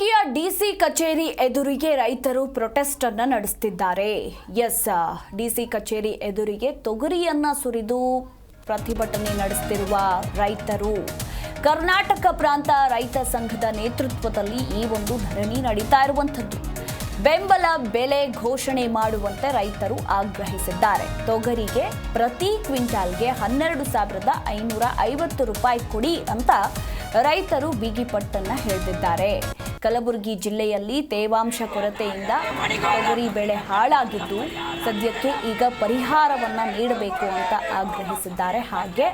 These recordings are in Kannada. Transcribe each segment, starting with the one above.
ಕಲಬುರಗಿಯ ಡಿಸಿ ಕಚೇರಿ ಎದುರಿಗೆ ರೈತರು ಪ್ರೊಟೆಸ್ಟ್ ಅನ್ನ ನಡೆಸುತ್ತಿದ್ದಾರೆ ಎಸ್ ಡಿಸಿ ಕಚೇರಿ ಎದುರಿಗೆ ತೊಗರಿಯನ್ನ ಸುರಿದು ಪ್ರತಿಭಟನೆ ನಡೆಸುತ್ತಿರುವ ರೈತರು. ಕರ್ನಾಟಕ ಪ್ರಾಂತ ರೈತ ಸಂಘದ ನೇತೃತ್ವದಲ್ಲಿ ಈ ಒಂದು ಧರಣಿ ನಡೀತಾ ಇರುವಂಥದ್ದು. ಬೆಂಬಲ ಬೆಲೆ ಘೋಷಣೆ ಮಾಡುವಂತೆ ರೈತರು ಆಗ್ರಹಿಸಿದ್ದಾರೆ. ತೊಗರಿಗೆ ಪ್ರತಿ ಕ್ವಿಂಟಾಲ್ಗೆ ಹನ್ನೆರಡು ಸಾವಿರದ ಐನೂರ ಐವತ್ತು ರೂಪಾಯಿ ಕೊಡಿ ಅಂತ ರೈತರು ಬಿಗಿಪಟ್ಟನ್ನ ಹೇಳಿದ್ದಾರೆ ಕಲಬುರಗಿ ಜಿಲ್ಲೆಯಲ್ಲಿ ತೇವಾಂಶ ಕೊರತೆಯಿಂದ ತೊಗರಿ ಬೆಳೆ ಹಾಳಾಗಿದ್ದು ಸದ್ಯಕ್ಕೆ ಈಗ ಪರಿಹಾರವನ್ನ ನೀಡಬೇಕು ಅಂತ ಆಗ್ರಹಿಸಿದ್ದಾರೆ. ಹಾಗೆ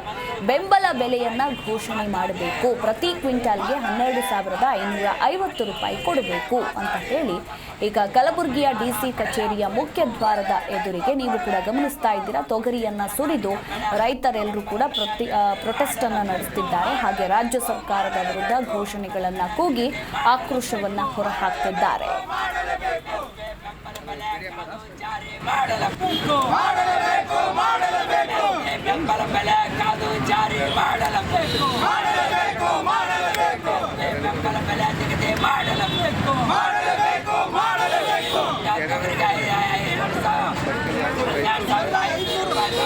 ಬೆಂಬಲ ಬೆಲೆಯನ್ನ ಘೋಷಣೆ ಮಾಡಬೇಕು. ಪ್ರತಿ ಕ್ವಿಂಟಾಲ್ಗೆ ಹನ್ನೆರಡು ಸಾವಿರದ ಐನೂರ ಐವತ್ತು ರೂಪಾಯಿ ಕೊಡಬೇಕು ಅಂತ ಹೇಳಿ ಈಗ ಕಲಬುರಗಿಯ ಡಿಸಿ ಕಚೇರಿಯ ಮುಖ್ಯ ದ್ವಾರದ ಎದುರಿಗೆ ನೀವು ಕೂಡ ಗಮನಿಸ್ತಾ ಇದ್ದೀರಾ? ತೊಗರಿಯನ್ನ ಸುರಿದು ರೈತರೆಲ್ಲರೂ ಕೂಡ ಪ್ರತಿ ಪ್ರೊಟೆಸ್ಟ್ ಅನ್ನ ನಡೆಸುತ್ತಿದ್ದಾರೆ ಹಾಗೆ ರಾಜ್ಯ ಸರ್ಕಾರದ ವಿರುದ್ಧ ಘೋಷಣೆಗಳನ್ನ ಕೂಗಿ ಆಕ್ರೋಶವನ್ನ ಹೊರಹಾಕ್ತಿದ್ದಾರೆ. ಜಾರಿ ಮಾಡಲೇಬೇಕು ಮಾಡಲೇಬೇಕು ಮಾಡಲೇಬೇಕು ಬೆಂಬಲ ಬೆಲೆ ನಿಗದಿ ಮಾಡಲೇಬೇಕು ಮಾಡಲೇಬೇಕು ಮಾಡಲೇಬೇಕು ಎರಡು ಸಾವಿರದ ಐನೂರು ರೂಪಾಯಿ